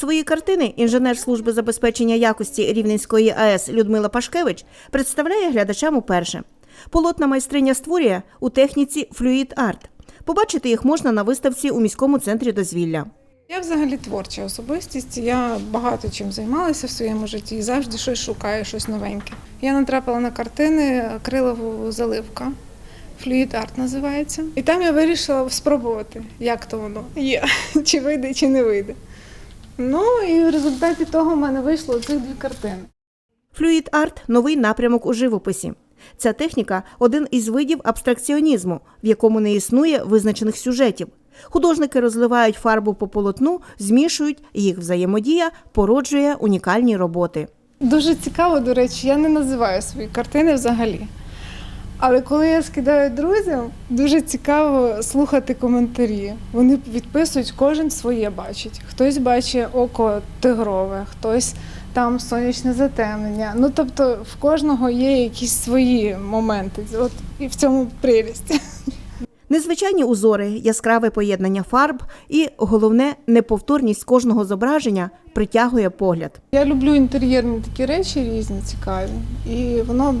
Свої картини інженер служби забезпечення якості Рівненської АЕС Людмила Пашкевич представляє глядачам уперше. Полотна майстриня створює у техніці Fluid Art. Побачити їх можна на виставці у міському центрі дозвілля. Я взагалі творча особистість. Я багато чим займалася в своєму житті і завжди щось шукаю, щось новеньке. Я натрапила на картини акрилову заливка. Fluid Art називається. І там я вирішила спробувати, як то воно є, чи вийде, чи не вийде. Ну і в результаті того в мене вийшло цих дві картини. Fluid Art – новий напрямок у живописі. Ця техніка один із видів абстракціонізму, в якому не існує визначених сюжетів. Художники розливають фарбу по полотну, змішують, їх взаємодія породжує унікальні роботи. Дуже цікаво, до речі, я не називаю свої картини взагалі. Але коли я скидаю друзям, дуже цікаво слухати коментарі. Вони відписують, кожен своє бачить. Хтось бачить око тигрове, хтось там сонячне затемнення. Ну тобто в кожного є якісь свої моменти. От і в цьому прелість. Незвичайні узори, яскраве поєднання фарб і, головне, неповторність кожного зображення притягує погляд. Я люблю інтер'єрні такі речі різні, цікаві. І воно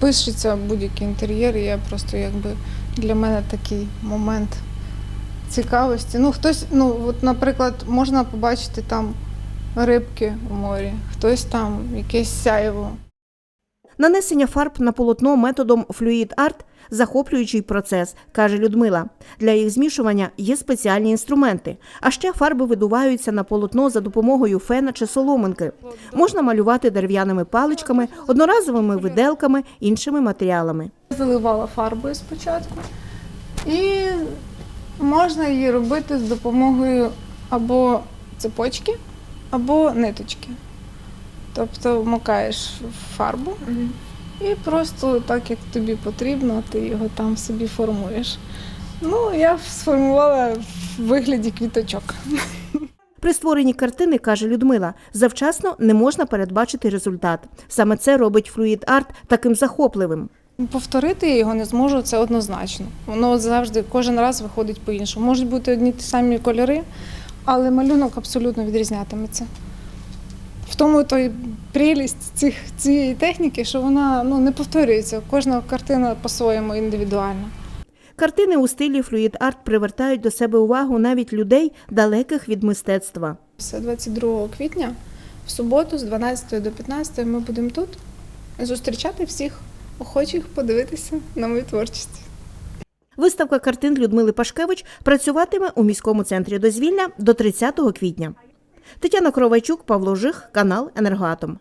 впишеться в будь-який інтер'єр. Я просто якби для мене такий момент цікавості. Ну, хтось, ну, от, наприклад, можна побачити там рибки в морі, хтось там якесь сяєво. Нанесення фарб на полотно методом Fluid Art – захоплюючий процес, каже Людмила. Для їх змішування є спеціальні інструменти. А ще фарби видуваються на полотно за допомогою фена чи соломинки. Можна малювати дерев'яними паличками, одноразовими виделками, іншими матеріалами. Заливала фарбою спочатку. І можна її робити з допомогою або цепочки, або ниточки. Тобто вмикаєш фарбу і просто так, як тобі потрібно, ти його там собі формуєш. Ну, я сформувала в вигляді квіточок. При створенні картини, каже Людмила, завчасно не можна передбачити результат. Саме це робить Fluid Art таким захопливим. Повторити я його не зможу, це однозначно. Воно завжди кожен раз виходить по-іншому. Можуть бути одні ті самі кольори, але малюнок абсолютно відрізнятиметься. Тому то й прелість цих, цієї техніки, що вона ну, не повторюється. Кожна картина по-своєму індивідуальна. Картини у стилі Art привертають до себе увагу навіть людей, далеких від мистецтва. Це 22 квітня, в суботу, з 12 до 15 ми будемо тут зустрічати всіх охочих подивитися на мою творчість. Виставка картин Людмили Пашкевич працюватиме у міському центрі дозвілля до 30 квітня. Тетяна Кровайчук, Павло Жих, канал Енергоатом.